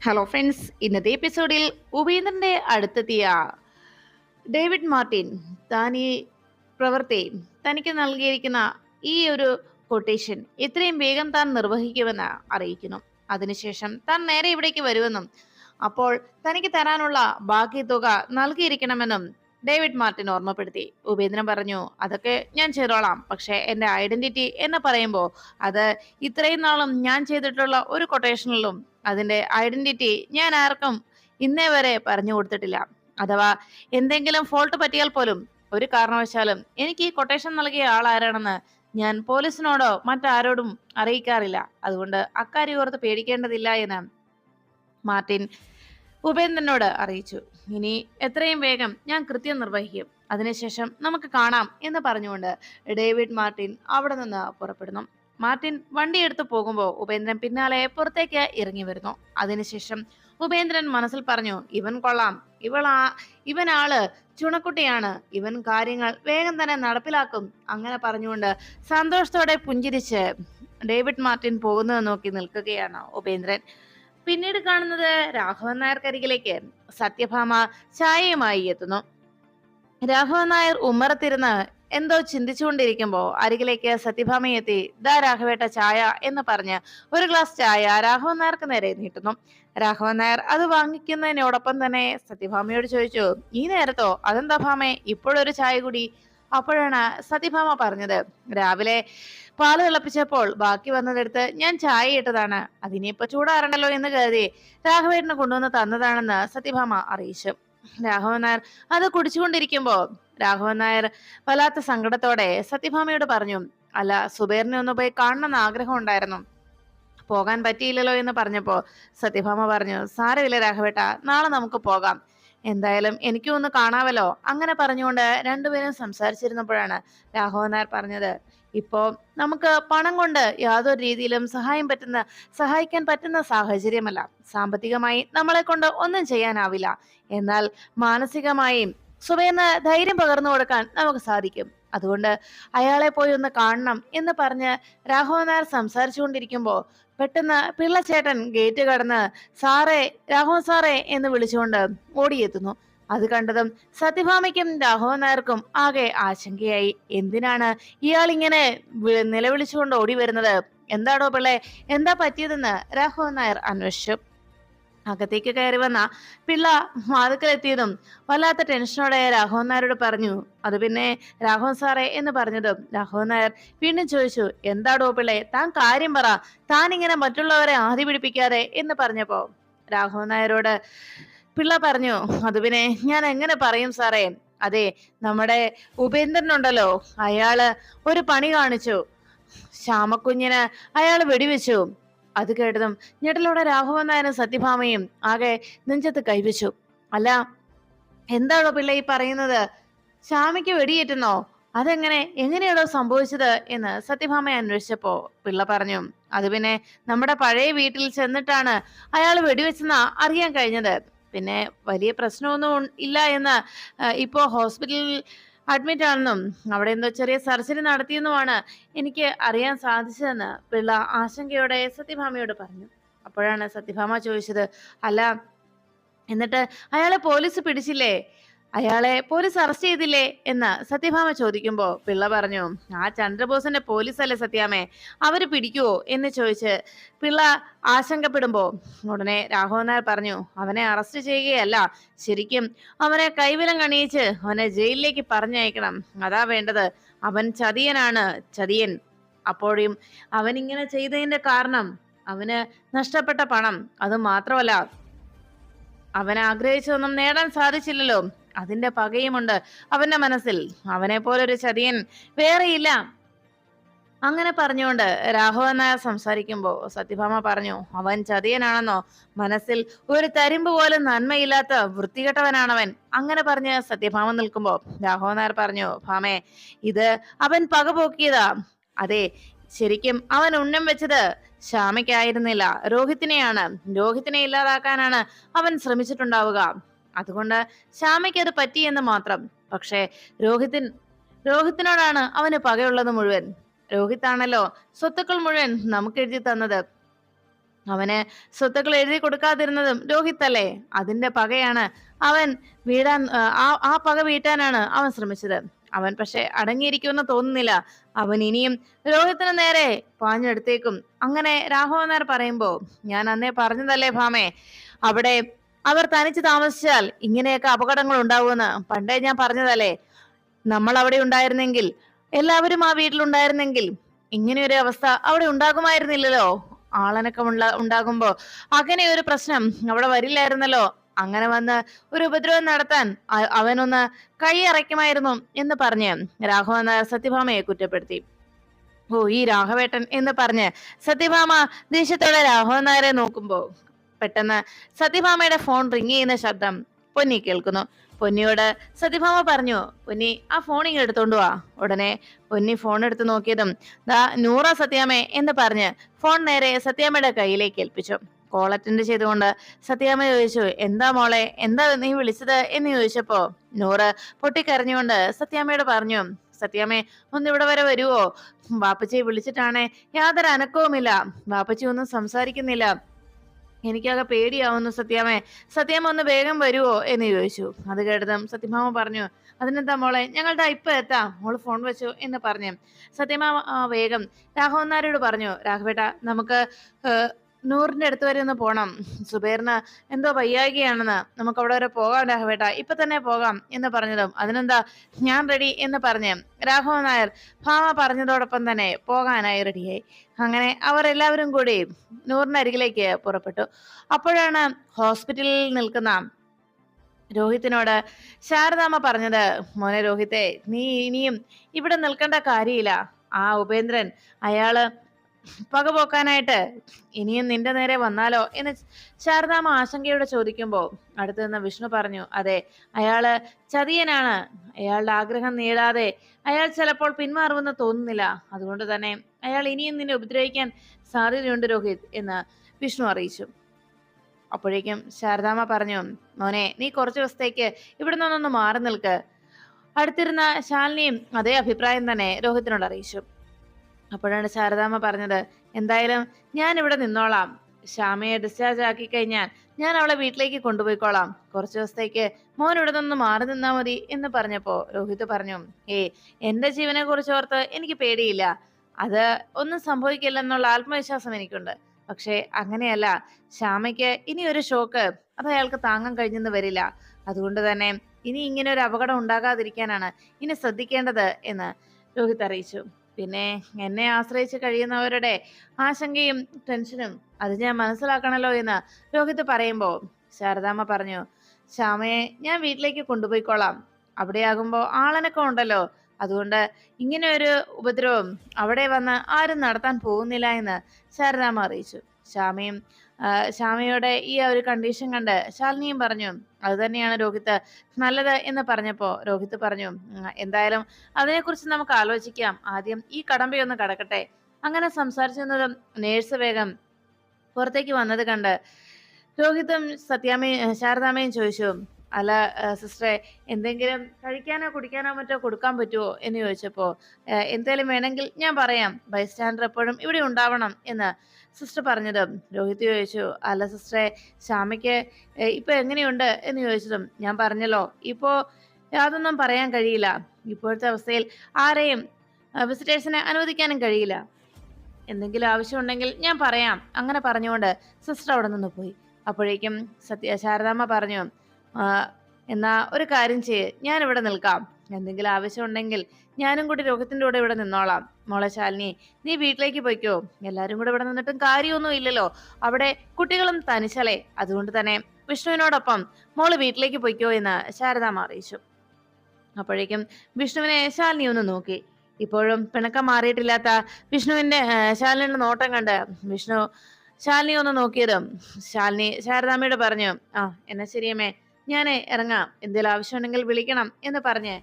Hello friends ഇന്നത്തെ എപ്പിസോഡിൽ ഉപേന്ദ്രന്റെ അടുത്തെത്തിയ David Martin താൻ ഈ പ്രവൃത്തി തനിക്ക് നൽകിയിരിക്കുന്ന ഈ ഒരു കൊട്ടേഷൻ എത്രയും വേഗം താൻ നിർവഹിക്കുമെന്ന് അറിയിക്കുന്നു. അതിനുശേഷം താൻ നേരെ ഇവിടേക്ക് വരുമെന്നും അപ്പോൾ തനിക്ക് തരാനുള്ള ബാക്കി തുക നൽകിയിരിക്കണമെന്നും ഡേവിഡ് മാർട്ടിൻ ഓർമ്മപ്പെടുത്തി. ഉപേന്ദ്രൻ പറഞ്ഞു അതൊക്കെ ഞാൻ ചെയ്തോളാം. പക്ഷേ എന്റെ ഐഡന്റിറ്റി എന്ന് പറയുമ്പോൾ അത് ഇത്രയും നാളും ഞാൻ ചെയ്തിട്ടുള്ള ഒരു കൊട്ടേഷനിലും അതിന്റെ ഐഡന്റിറ്റി ഞാൻ ആർക്കും ഇന്നേ വരെ പറഞ്ഞു കൊടുത്തിട്ടില്ല. അഥവാ എന്തെങ്കിലും ഫോൾട്ട് പറ്റിയാൽ പോലും ഒരു കാരണവശാലും എനിക്ക് ഈ കൊട്ടേഷൻ നൽകിയ ആൾ ഞാൻ പോലീസിനോടോ മറ്റാരോടും അറിയിക്കാറില്ല. അതുകൊണ്ട് അക്കാര്യം ഓർത്ത് പേടിക്കേണ്ടതില്ല എന്ന് മാർട്ടിൻ ഉപേന്ദ്രനോട് അറിയിച്ചു. ഇനി എത്രയും വേഗം ഞാൻ കൃത്യം നിർവഹിക്കും. അതിനുശേഷം നമുക്ക് കാണാം എന്ന് പറഞ്ഞുകൊണ്ട് ഡേവിഡ് മാർട്ടിൻ അവിടെ നിന്ന് പുറപ്പെടുന്നു. മാർട്ടിൻ വണ്ടിയെടുത്ത് പോകുമ്പോൾ ഉപേന്ദ്രൻ പിന്നാലെ പുറത്തേക്ക് ഇറങ്ങി വരുന്നു. അതിനുശേഷം ഉപേന്ദ്രൻ മനസ്സിൽ പറഞ്ഞു ഇവൻ കൊള്ളാം. ഇവളാ ഇവനാൾ ചുണക്കുട്ടിയാണ്. ഇവൻ കാര്യങ്ങൾ വേഗം തന്നെ നടപ്പിലാക്കും. അങ്ങനെ പറഞ്ഞുകൊണ്ട് സന്തോഷത്തോടെ പുഞ്ചിരിച്ച് ഡേവിഡ് മാർട്ടിൻ പോകുന്നത് നോക്കി നിൽക്കുകയാണ് ഉപേന്ദ്രൻ. പിന്നീട് കാണുന്നത് രാഘവൻ നായർക്കരികിലേക്ക്. സത്യഭാമ ചായയുമായി എത്തുന്നു. രാഘവൻ നായർ ഉമ്മറത്തിരുന്ന് എന്തോ ചിന്തിച്ചുകൊണ്ടിരിക്കുമ്പോ അരികിലേക്ക് സത്യഭാമയെത്തി ദാ രാഘവേട്ട ചായ എന്ന് പറഞ്ഞ് ഒരു ഗ്ലാസ് ചായ രാഘവൻ നായർക്ക് നേരെ നീട്ടുന്നു. രാഘവൻ നായർ അത് വാങ്ങിക്കുന്നതിനോടൊപ്പം തന്നെ സത്യഭാമയോട് ചോദിച്ചു ഈ നേരത്തോ? അതെന്താ ഭാമേ? ഇപ്പോഴൊരു ചായ കൂടി. അപ്പോഴാണ് സത്യഭാമ പറഞ്ഞത്. രാവിലെ പാൽ തിളപ്പിച്ചപ്പോൾ ബാക്കി വന്നതെടുത്ത് ഞാൻ ചായ ഇട്ടതാണ്. അതിനിപ്പോ ചൂടാറണ്ടല്ലോ എന്ന് കരുതി രാഘവേട്ടനെ കൊണ്ടുവന്ന് തന്നതാണെന്ന് സത്യഭാമ അറിയിച്ചു. രാഘവൻ നായർ അത് കുടിച്ചുകൊണ്ടിരിക്കുമ്പോ രാഘവൻ നായർ വല്ലാത്ത സങ്കടത്തോടെ സത്യഭാമയോട് പറഞ്ഞു അല്ല സുബേറിനെ ഒന്ന് പോയി കാണണമെന്ന് ആഗ്രഹം ഉണ്ടായിരുന്നു. പോകാൻ പറ്റിയില്ലല്ലോ എന്ന് പറഞ്ഞപ്പോ സത്യഭാമ പറഞ്ഞു സാരമില്ല രാഘവേട്ട നാളെ നമുക്ക് പോകാം. എന്തായാലും എനിക്കും ഒന്ന് കാണാമല്ലോ അങ്ങനെ പറഞ്ഞുകൊണ്ട് രണ്ടുപേരും സംസാരിച്ചിരുന്നപ്പോഴാണ് രാഘവൻ നായർ പറഞ്ഞത് ഇപ്പോ നമുക്ക് പണം കൊണ്ട് യാതൊരു രീതിയിലും സഹായം പറ്റുന്ന സഹായിക്കാൻ പറ്റുന്ന സാഹചര്യമല്ല. സാമ്പത്തികമായി നമ്മളെ കൊണ്ട് ഒന്നും ചെയ്യാനാവില്ല. എന്നാൽ മാനസികമായും സുവേന്ന് ധൈര്യം പകർന്നു കൊടുക്കാൻ നമുക്ക് സാധിക്കും. അതുകൊണ്ട് അയാളെ പോയി ഒന്ന് കാണണം എന്ന് പറഞ്ഞ് രാഘവൻ നായർ സംസാരിച്ചുകൊണ്ടിരിക്കുമ്പോ പെട്ടെന്ന് പിള്ളച്ചേട്ടൻ ഗേറ്റ് കടന്ന് സാറേ രാഘവൻ സാറേ എന്ന് വിളിച്ചുകൊണ്ട് ഓടിയെത്തുന്നു. അത് കണ്ടതും സത്യഭാമയ്ക്കും രാഘവൻ നായർക്കും ആകെ ആശങ്കയായി. എന്തിനാണ് ഇയാൾ ഇങ്ങനെ നിലവിളിച്ചുകൊണ്ട് ഓടി വരുന്നത് എന്താടോ പിള്ളേ എന്താ പറ്റിയതെന്ന്? രാഘവൻ നായർ അന്വേഷിച്ചു. അകത്തേക്ക് കയറി വന്ന പിള്ള വാതുക്കലെത്തിയതും വല്ലാത്ത ടെൻഷനോടെ രാഘവൻ നായരോട് പറഞ്ഞു അത് പിന്നെ രാഘവൻ സാറേ എന്ന് പറഞ്ഞതും. രാഘവൻ നായർ വീണ്ടും ചോദിച്ചു എന്താടോ പിള്ളേ താൻ കാര്യം പറ താൻ ഇങ്ങനെ മറ്റുള്ളവരെ ആദ്യ പിടിപ്പിക്കാതെ എന്ന് പറഞ്ഞപ്പോ? രാഘവൻ നായരോട് പിള്ള പറഞ്ഞു അത് പിന്നെ ഞാൻ എങ്ങനെ പറയും സാറേ? അതെ നമ്മുടെ ഉപേന്ദ്രനുണ്ടല്ലോ അയാൾ ഒരു പണി കാണിച്ചു ശ്യാമക്കുഞ്ഞിന് അയാൾ വെടിവെച്ചു അത് കേട്ടതും ഞെട്ടലോടെ രാഘവൻ നായരും സത്യഭാമയും ആകെ നെഞ്ചത്ത് കൈവച്ചു. അല്ല എന്താണോ പിള്ള ഈ പറയുന്നത്? ശ്യാമയ്ക്ക് വെടിയേറ്റുന്നോ? അതെങ്ങനെ? എങ്ങനെയാണോ സംഭവിച്ചത് എന്ന് സത്യഭാമ അന്വേഷിച്ചപ്പോ പിള്ള പറഞ്ഞു അത് പിന്നെ നമ്മുടെ പഴയ വീട്ടിൽ ചെന്നിട്ടാണ് അയാൾ വെടിവെച്ചെന്ന അറിയാൻ കഴിഞ്ഞത്. പിന്നെ വലിയ പ്രശ്നമൊന്നും ഇല്ല എന്ന് ഇപ്പോ ഹോസ്പിറ്റലിൽ അഡ്മിറ്റ് ആണെന്നും അവിടെ എന്തോ ചെറിയ സർജറി നടത്തിയെന്നുമാണ് എനിക്ക് അറിയാൻ സാധിച്ചതെന്ന് പിള്ള ആശങ്കയോടെ സത്യഭാമയോട് പറഞ്ഞു. അപ്പോഴാണ് സത്യഭാമ ചോദിച്ചത് അല്ല എന്നിട്ട് അയാളെ പോലീസ് പിടിച്ചില്ലേ? അയാളെ പോലീസ് അറസ്റ്റ് ചെയ്തില്ലേ എന്ന് സത്യഭാമ ചോദിക്കുമ്പോ പിള്ള പറഞ്ഞു ആ ചന്ദ്രബോസിന്റെ പോലീസല്ലേ സത്യാമേ അവർ പിടിക്കുവോ? എന്ന് ചോദിച്ച് പിള്ള ആശങ്കപ്പെടുമ്പോ ഉടനെ രാഘവൻ നായർ പറഞ്ഞു അവനെ അറസ്റ്റ് ചെയ്യുകയല്ല ശരിക്കും അവനെ കൈവിലം കണിയിച്ച് അവനെ ജയിലിലേക്ക് പറഞ്ഞയക്കണം. അതാ വേണ്ടത്. അവൻ ചതിയനാണ് ചതിയൻ. അപ്പോഴും അവൻ ഇങ്ങനെ ചെയ്തതിന്റെ കാരണം അവന് നഷ്ടപ്പെട്ട പണം. അത് മാത്രമല്ല അവൻ ആഗ്രഹിച്ചതൊന്നും നേടാൻ സാധിച്ചില്ലല്ലോ. അതിന്റെ പകയുമുണ്ട് അവന്റെ മനസ്സിൽ. അവനെ പോലൊരു ചതിയൻ വേറെയില്ല. അങ്ങനെ പറഞ്ഞുകൊണ്ട് രാഘവൻ നായർ സംസാരിക്കുമ്പോൾ സത്യഭാമ പറഞ്ഞു അവൻ ചതിയനാണെന്നോ? മനസ്സിൽ ഒരു തരിമ്പ് പോലും നന്മയില്ലാത്ത വൃത്തികെട്ടവനാണവൻ. അങ്ങനെ പറഞ്ഞ് സത്യഭാമ നിൽക്കുമ്പോൾ രാഘവൻ നായർ പറഞ്ഞു ഭാമേ ഇത് അവൻ പകപോക്കിയതാ അതെ ശരിക്കും അവൻ ഉണ്ണം വെച്ചത് ശ്യാമയ്ക്കായിരുന്നില്ല. രോഹിത്തിനെയാണ്. രോഹിത്തിനെ ഇല്ലാതാക്കാനാണ് അവൻ ശ്രമിച്ചിട്ടുണ്ടാവുക. അതുകൊണ്ട് ശ്യാമയ്ക്ക് അത് പറ്റിയെന്ന് മാത്രം. പക്ഷേ രോഹിതിൻ രോഹിത്തിനോടാണ് അവന് പകയുള്ളത് മുഴുവൻ. രോഹിത്താണല്ലോ സ്വത്തുക്കൾ മുഴുവൻ നമുക്ക് എഴുതി തന്നത്. അവന് സ്വത്തുക്കൾ എഴുതി കൊടുക്കാതിരുന്നതും രോഹിത് അല്ലേ അതിന്റെ പകയാണ് അവൻ വീടാൻ ആ പക വീട്ടാനാണ് അവൻ ശ്രമിച്ചത്. അവൻ പക്ഷെ അടങ്ങിയിരിക്കുമെന്ന് തോന്നുന്നില്ല. അവൻ ഇനിയും രോഹിത്തിന് നേരെ പാഞ്ഞെടുത്തേക്കും. അങ്ങനെ രാഘവൻ നായർ പറയുമ്പോ ഞാൻ അന്നേ പറഞ്ഞതല്ലേ ഭാമേ അവിടെ അവർ തനിച്ച് താമസിച്ചാൽ ഇങ്ങനെയൊക്കെ അപകടങ്ങൾ ഉണ്ടാവുമെന്ന് പണ്ടേ ഞാൻ പറഞ്ഞതല്ലേ? നമ്മൾ അവിടെ ഉണ്ടായിരുന്നെങ്കിൽ എല്ലാവരും ആ വീട്ടിലുണ്ടായിരുന്നെങ്കിൽ ഇങ്ങനെയൊരു അവസ്ഥ അവിടെ ഉണ്ടാകുമായിരുന്നില്ലല്ലോ. ആളനക്കം ഉണ്ടാകുമ്പോ അങ്ങനെ ഒരു പ്രശ്നം അവിടെ വരില്ലായിരുന്നല്ലോ. അങ്ങനെ വന്ന് ഒരു ഉപദ്രവം നടത്താൻ അവനൊന്ന് കൈയറയ്ക്കുമായിരുന്നു എന്ന് പറഞ്ഞ് രാഘവൻ സത്യഭാമയെ കുറ്റപ്പെടുത്തി. ഓ ഈ രാഘവേട്ടൻ എന്ന് പറഞ്ഞ് സത്യഭാമ ദേഷ്യത്തോടെ രാഘവൻ നായരെ നോക്കുമ്പോ പെട്ടെന്ന് സത്യഭാമയുടെ ഫോൺ റിങ് ചെയ്യുന്ന ശബ്ദം പൊന്നി കേൾക്കുന്നു. പൊന്നിയോട് സത്യഭാമ പറഞ്ഞു പൊന്നി ആ ഫോൺ ഇങ്ങനെ എടുത്തോണ്ട് വാ. ഉടനെ പൊന്നി ഫോൺ എടുത്ത് നോക്കിയതും ദാ നൂറ സത്യാമേ എന്ന് പറഞ്ഞ് ഫോൺ നേരെ സത്യാമ്മയുടെ കയ്യിലേക്ക് ഏൽപ്പിച്ചു. കോൾ അറ്റൻഡ് ചെയ്തുകൊണ്ട് സത്യാമ്മ ചോദിച്ചു എന്താ മോളെ എന്താ നീ വിളിച്ചത്? എന്ന് ചോദിച്ചപ്പോ നൂറ് പൊട്ടിക്കരഞ്ഞുകൊണ്ട് സത്യാമ്മയോട് പറഞ്ഞു സത്യാമ്മേ ഒന്ന് ഇവിടെ വരെ വരുവോ? വാപ്പച്ചിയെ വിളിച്ചിട്ടാണേ യാതൊരു അനക്കവുമില്ല. വാപ്പച്ചി ഒന്നും സംസാരിക്കുന്നില്ല. എനിക്കാകെ പേടിയാവുന്നു സത്യാമേ സത്യാമ്മ ഒന്ന് വേഗം വരുവോ എന്ന് ചോദിച്ചു. അത് കേട്ടതും സത്യമാമ പറഞ്ഞു അതിനെന്താ മോളെ? ഞങ്ങളുടെ ഇപ്പൊ എത്താം. മോൾ ഫോൺ വെച്ചു എന്ന് പറഞ്ഞു. സത്യമാമ വേഗം. രാഘവന്നാരോട് പറഞ്ഞു രാഘവേട്ട നമുക്ക് നൂറിന്റെ അടുത്ത് വരെ ഒന്ന് പോണം. സുബേറിന് എന്തോ വയ്യാകിയാണെന്ന് നമുക്ക് അവിടെ വരെ പോകാം രാഘവേട്ട. ഇപ്പൊ തന്നെ പോകാം എന്ന് പറഞ്ഞതും അതിനെന്താ ഞാൻ റെഡി എന്ന് പറഞ്ഞു രാഘവൻ നായർ ഭാമ പറഞ്ഞതോടൊപ്പം തന്നെ പോകാനായി റെഡിയായി അങ്ങനെ അവർ എല്ലാവരും കൂടി അരികിലേക്ക് പുറപ്പെട്ടു. അപ്പോഴാണ് ഹോസ്പിറ്റലിൽ നിൽക്കുന്ന രോഹിത്തിനോട് ശാരദാമ്മ പറഞ്ഞത് മോനെ രോഹിത്തെ നീ ഇനിയും ഇവിടെ നിൽക്കേണ്ട കാര്യമില്ല. ആ ഉപേന്ദ്രൻ അയാൾ പകപോക്കാനായിട്ട് ഇനിയും നിന്റെ നേരെ വന്നാലോ എന്ന് ശാരദാമ ആശങ്കയോടെ ചോദിക്കുമ്പോൾ അടുത്തു നിന്ന് വിഷ്ണു പറഞ്ഞു അതെ അയാൾ ചതിയനാണ്. അയാളുടെ ആഗ്രഹം നേടാതെ അയാൾ ചിലപ്പോൾ പിന്മാറുമെന്ന് തോന്നുന്നില്ല. അതുകൊണ്ട് തന്നെ അയാൾ ഇനിയും നിന്നെ ഉപദ്രവിക്കാൻ സാധ്യതയുണ്ട് രോഹിത് എന്ന് വിഷ്ണു അറിയിച്ചു. അപ്പോഴേക്കും ശാരദാമ്മ പറഞ്ഞു മോനെ നീ കുറച്ചു ദിവസത്തേക്ക് ഇവിടെ നിന്നൊന്ന് മാറി നിൽക്ക്. അടുത്തിരുന്ന ശാലിനിയും അതേ അഭിപ്രായം തന്നെ രോഹിത്തിനോട് അറിയിച്ചു. അപ്പോഴാണ് ശാരദാമ്മ പറഞ്ഞത് എന്തായാലും ഞാൻ ഇവിടെ നിന്നോളാം. ശ്യാമയെ ഡിസ്ചാർജ് ആക്കി കഴിഞ്ഞാൽ ഞാൻ അവളെ വീട്ടിലേക്ക് കൊണ്ടുപോയിക്കോളാം. കുറച്ചു ദിവസത്തേക്ക് മോൻ ഇവിടെ നിന്ന് മാറി നിന്നാ മതി എന്ന് പറഞ്ഞപ്പോ രോഹിത് പറഞ്ഞു ഏയ് എന്റെ ജീവനെ കുറിച്ച് ഓർത്ത് എനിക്ക് പേടിയില്ല. അത് ഒന്നും സംഭവിക്കില്ലെന്നുള്ള ആത്മവിശ്വാസം എനിക്കുണ്ട്. പക്ഷേ അങ്ങനെയല്ല ശ്യാമയ്ക്ക് ഇനി ഒരു ഷോക്ക്. അത് അയാൾക്ക് താങ്ങാൻ കഴിഞ്ഞെന്ന് വരില്ല. അതുകൊണ്ട് തന്നെ ഇനി ഇങ്ങനെ ഒരു അപകടം ഉണ്ടാകാതിരിക്കാനാണ് ഇനി ശ്രദ്ധിക്കേണ്ടത് എന്ന് രോഹിത് അറിയിച്ചു. പിന്നെ എന്നെ ആശ്രയിച്ച് കഴിയുന്നവരുടെ ആശങ്കയും ടെൻഷനും അത് ഞാൻ മനസ്സിലാക്കണല്ലോ എന്ന് രോഹിത് പറയുമ്പോൾ ശാരദാമ്മ പറഞ്ഞു ശ്യാമയെ ഞാൻ വീട്ടിലേക്ക് കൊണ്ടുപോയിക്കോളാം. അവിടെയാകുമ്പോൾ ആളനൊക്കെ ഉണ്ടല്ലോ. അതുകൊണ്ട് ഇങ്ങനെ ഒരു ഉപദ്രവം അവിടെ വന്ന് ആരും നടത്താൻ പോകുന്നില്ല എന്ന് ശാരദാമ്മ അറിയിച്ചു. ശ്യാമയും ശ്യാമയുടെ ഈ ഒരു കണ്ടീഷൻ കണ്ട് ശാലിനിയും പറഞ്ഞു അത് തന്നെയാണ് രോഹിത് നല്ലത് എന്ന് പറഞ്ഞപ്പോ രോഹിത് പറഞ്ഞു എന്തായാലും അതിനെക്കുറിച്ച് നമുക്ക് ആലോചിക്കാം. ആദ്യം ഈ കടമ്പയൊന്ന് കടക്കട്ടെ. അങ്ങനെ സംസാരിച്ചിരുന്നതും നേഴ്സ് വേഗം പുറത്തേക്ക് വന്നത് കണ്ട് രോഹിതും സത്യാമ്മയും ശാരദാമ്മയും ചോദിച്ചു അല്ല സിസ്റ്ററെ എന്തെങ്കിലും കഴിക്കാനോ കുടിക്കാനോ മറ്റോ കൊടുക്കാൻ പറ്റുമോ എന്ന് ചോദിച്ചപ്പോൾ എന്തേലും വേണമെങ്കിൽ ഞാൻ പറയാം. ബൈസ്റ്റാൻഡർ എപ്പോഴും ഇവിടെ ഉണ്ടാവണം എന്ന് സിസ്റ്റർ പറഞ്ഞതും രോഹിത് ചോദിച്ചു. അല്ല സിസ്റ്ററെ ശ്യാമയ്ക്ക് ഇപ്പോൾ എങ്ങനെയുണ്ട് എന്ന് ചോദിച്ചതും ഞാൻ പറഞ്ഞല്ലോ. ഇപ്പോൾ യാതൊന്നും പറയാൻ കഴിയില്ല. ഇപ്പോഴത്തെ അവസ്ഥയിൽ ആരെയും വിസിറ്റേഴ്സിനെ അനുവദിക്കാനും കഴിയില്ല. എന്തെങ്കിലും ആവശ്യമുണ്ടെങ്കിൽ ഞാൻ പറയാം. അങ്ങനെ പറഞ്ഞുകൊണ്ട് സിസ്റ്റർ അവിടെ നിന്ന് പോയി. അപ്പോഴേക്കും സത്യ ശാരദാമ്മ പറഞ്ഞു എന്നാ ഒരു കാര്യം ചെയ്യ്. ഞാൻ ഇവിടെ നിൽക്കാം. എന്തെങ്കിലും ആവശ്യം ഉണ്ടെങ്കിൽ ഞാനും കൂടി രോഗത്തിന്റെ കൂടെ ഇവിടെ നിന്നോളാം. മോളെ ശാലിനി നീ വീട്ടിലേക്ക് പോയിക്കോ. എല്ലാരും കൂടെ ഇവിടെ നിന്നിട്ടും കാര്യമൊന്നും ഇല്ലല്ലോ. അവിടെ കുട്ടികളും തനിച്ചലേ അതുകൊണ്ട് തന്നെ വിഷ്ണുവിനോടൊപ്പം മോൾ വീട്ടിലേക്ക് പോയിക്കോ എന്ന് ശാരദാമ്മ അറിയിച്ചു അപ്പോഴേക്കും വിഷ്ണുവിനെ ശാലിനി ഒന്ന് നോക്കി. ഇപ്പോഴും പിണക്കം മാറിയിട്ടില്ലാത്ത വിഷ്ണുവിന്റെ ശാലിനിയുടെ നോട്ടം കണ്ട് വിഷ്ണു ശാലിനി ഒന്ന് നോക്കിയതും ശാലിനി ശാരദാമ്മയോട് പറഞ്ഞു ആ എന്നാ ശരിയമ്മേ. ഞാൻ ഇറങ്ങാം. എന്തെങ്കിലും ആവശ്യമുണ്ടെങ്കിൽ വിളിക്കണം എന്ന് പറഞ്ഞ്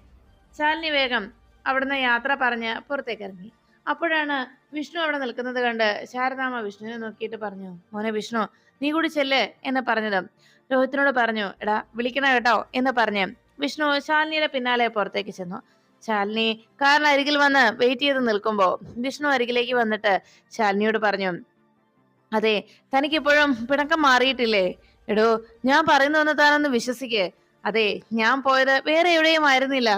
ശാലിനി വേഗം അവിടുന്ന് യാത്ര പറഞ്ഞ് പുറത്തേക്ക് ഇറങ്ങി. അപ്പോഴാണ് വിഷ്ണു അവിടെ നിൽക്കുന്നത് കണ്ട് ശാരദാമ്മ വിഷ്ണുവിനെ നോക്കിയിട്ട് പറഞ്ഞു മോനെ വിഷ്ണു നീ കൂടി ചെല്ല് എന്ന് പറഞ്ഞതും രോഹിത്തിനോട് പറഞ്ഞു എടാ വിളിക്കണ കേട്ടോ എന്ന് പറഞ്ഞ് വിഷ്ണു ശാലിനിയുടെ പിന്നാലെ പുറത്തേക്ക് ചെന്നു. ശാലിനി കാറിന് അരികിൽ വന്ന് വെയിറ്റ് ചെയ്ത് നിൽക്കുമ്പോൾ വിഷ്ണു അരികിലേക്ക് വന്നിട്ട് ശാലിനിയോട് പറഞ്ഞു അതെ തനിക്കിപ്പോഴും പിണക്കം മാറിയിട്ടില്ലേ? എടോ ഞാൻ പറയുന്നതെന്ന് താനൊന്ന് വിശ്വസിക്കേ. അതെ ഞാൻ പോയത് വേറെ എവിടെയും ആയിരുന്നില്ല.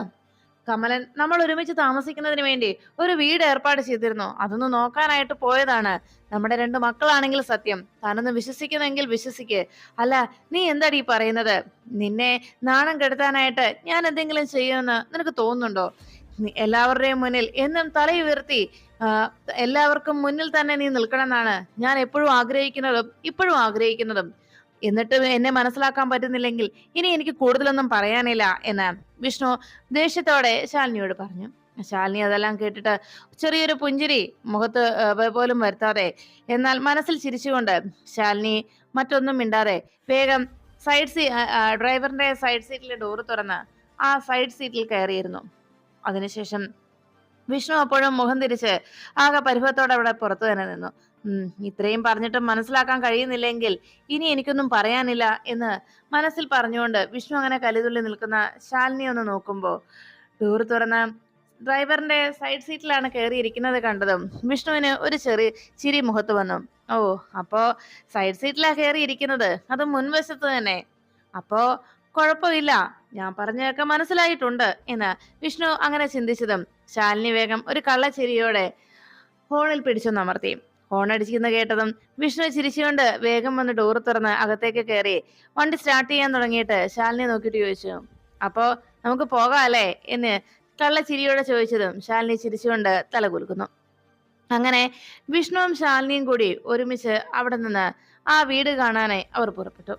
കമലൻ നമ്മൾ ഒരുമിച്ച് താമസിക്കുന്നതിന് വേണ്ടി ഒരു വീട് ഏർപ്പാട് ചെയ്തിരുന്നു. അതൊന്ന് നോക്കാനായിട്ട് പോയതാണ്. നമ്മുടെ രണ്ട് മക്കളാണെങ്കിൽ സത്യം. താനൊന്ന് വിശ്വസിക്കുന്നെങ്കിൽ വിശ്വസിക്ക്. അല്ല നീ എന്താടി പറയുന്നത്? നിന്നെ നാണം കെടുത്താനായിട്ട് ഞാൻ എന്തെങ്കിലും ചെയ്യുമെന്ന് നിനക്ക് തോന്നുന്നുണ്ടോ? എല്ലാവരുടെയും മുന്നിൽ എന്നും തലയുയർത്തി എല്ലാവർക്കും മുന്നിൽ തന്നെ നീ നിൽക്കണമെന്നാണ് ഞാൻ എപ്പോഴും ആഗ്രഹിക്കുന്നതും ഇപ്പോഴും ആഗ്രഹിക്കുന്നതും. എന്നിട്ട് എന്നെ മനസ്സിലാക്കാൻ പറ്റുന്നില്ലെങ്കിൽ ഇനി എനിക്ക് കൂടുതലൊന്നും പറയാനില്ല എന്ന് വിഷ്ണു ദേഷ്യത്തോടെ ശാലിനിയോട് പറഞ്ഞു. ശാലിനി അതെല്ലാം കേട്ടിട്ട് ചെറിയൊരു പുഞ്ചിരി മുഖത്ത് പോലും വരുത്താതെ എന്നാൽ മനസ്സിൽ ചിരിച്ചുകൊണ്ട് ശാലിനി മറ്റൊന്നും മിണ്ടാതെ വേഗം സൈഡ് സീ ഡ്രൈവറിന്റെ സൈഡ് സീറ്റിലെ ഡോറ് തുറന്ന് ആ സൈഡ് സീറ്റിൽ കയറിയിരുന്നു. അതിനുശേഷം വിഷ്ണു അപ്പോഴും മുഖം തിരിച്ച് ആകെ പരിഭവത്തോടെ അവിടെ പുറത്തു തന്നെ നിന്നു. ഇത്രയും പറഞ്ഞിട്ടും മനസ്സിലാക്കാൻ കഴിയുന്നില്ലെങ്കിൽ ഇനി എനിക്കൊന്നും പറയാനില്ല എന്ന് മനസ്സിൽ പറഞ്ഞുകൊണ്ട് വിഷ്ണു അങ്ങനെ കലിതുള്ളി നിൽക്കുന്ന ശാലിനി ഒന്ന് നോക്കുമ്പോൾ ടൂർ തുറന്ന ഡ്രൈവറിന്റെ സൈഡ് സീറ്റിലാണ് കയറിയിരിക്കുന്നത് കണ്ടതും വിഷ്ണുവിന് ഒരു ചെറിയ ചിരി മുഖത്ത് വന്നു. ഓ അപ്പോ സൈഡ് സീറ്റിലാ കയറിയിരിക്കുന്നത് അത് മുൻവശത്ത് തന്നെ. അപ്പോ കുഴപ്പമില്ല. ഞാൻ പറഞ്ഞതൊക്കെ മനസ്സിലായിട്ടുണ്ട് എന്ന് വിഷ്ണു അങ്ങനെ ചിന്തിച്ചതും ശാലിനി വേഗം ഒരു കള്ളച്ചിരിയോടെ ഹോണിൽ പിടിച്ചൊന്നമർത്തി ഹോൺ അടിച്ചിരുന്ന കേട്ടതും വിഷ്ണു ചിരിച്ചുകൊണ്ട് വേഗം വന്ന് ഡോർ തുറന്ന് അകത്തേക്ക് കയറി വണ്ടി സ്റ്റാർട്ട് ചെയ്യാൻ തുടങ്ങിയിട്ട് ശാലിനെ നോക്കിയിട്ട് ചോദിച്ചു അപ്പോ നമുക്ക് പോകാം അല്ലേ? എന്ന് കള്ളച്ചിരിയോടെ ചോദിച്ചതും ശാലിനി ചിരിച്ചുകൊണ്ട് തലകുലുക്കുന്നു അങ്ങനെ വിഷ്ണുവും ശാലിനിയും കൂടി ഒരുമിച്ച് അവിടെ നിന്ന് ആ വീട് കാണാനായി അവർ പുറപ്പെട്ടു.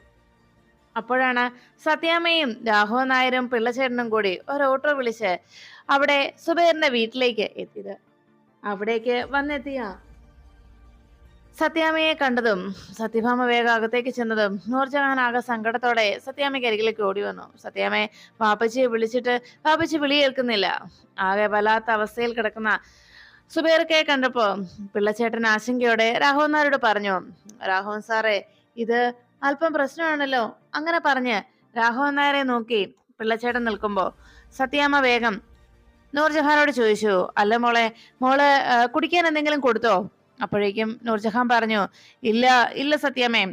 അപ്പോഴാണ് സത്യാമ്മയും രാഘവൻ നായരും പിള്ളച്ചേട്ടനും കൂടി ഒരു ഓട്ടോ വിളിച്ച് അവിടെ സുബൈറിന്റെ വീട്ടിലേക്ക് എത്തിയത്. അവിടേക്ക് വന്നെത്തിയ സത്യാമ്മയെ കണ്ടതും സത്യഭാമ വേഗം അകത്തേക്ക് ചെന്നതും നൂർജഹാൻ ആകെ സങ്കടത്തോടെ സത്യാമയ്ക്ക് അരികിലേക്ക് ഓടി വന്നു. സത്യാമ്മയെ പാപ്പച്ചിയെ വിളിച്ചിട്ട് പാപ്പച്ചി വിളി കേൾക്കുന്നില്ല. ആകെ വല്ലാത്ത അവസ്ഥയിൽ കിടക്കുന്ന സുബൈർക്കെ കണ്ടപ്പോ പിള്ളച്ചേട്ടൻ ആശങ്കയോടെ രാഘവൻ നായരോട് പറഞ്ഞു രാഘവൻ സാറേ ഇത് അല്പം പ്രശ്നമാണല്ലോ. അങ്ങനെ പറഞ്ഞ് രാഘവൻ നായരെ നോക്കി പിള്ളച്ചേട്ടൻ നിൽക്കുമ്പോ സത്യാമ വേഗം നൂർജഹാനോട് ചോദിച്ചു അല്ല മോളെ മോൾ കുടിക്കാൻ എന്തെങ്കിലും കൊടുത്തോ? അപ്പോഴേക്കും നൂർജഹാൻ പറഞ്ഞു ഇല്ല ഇല്ല സത്യമേ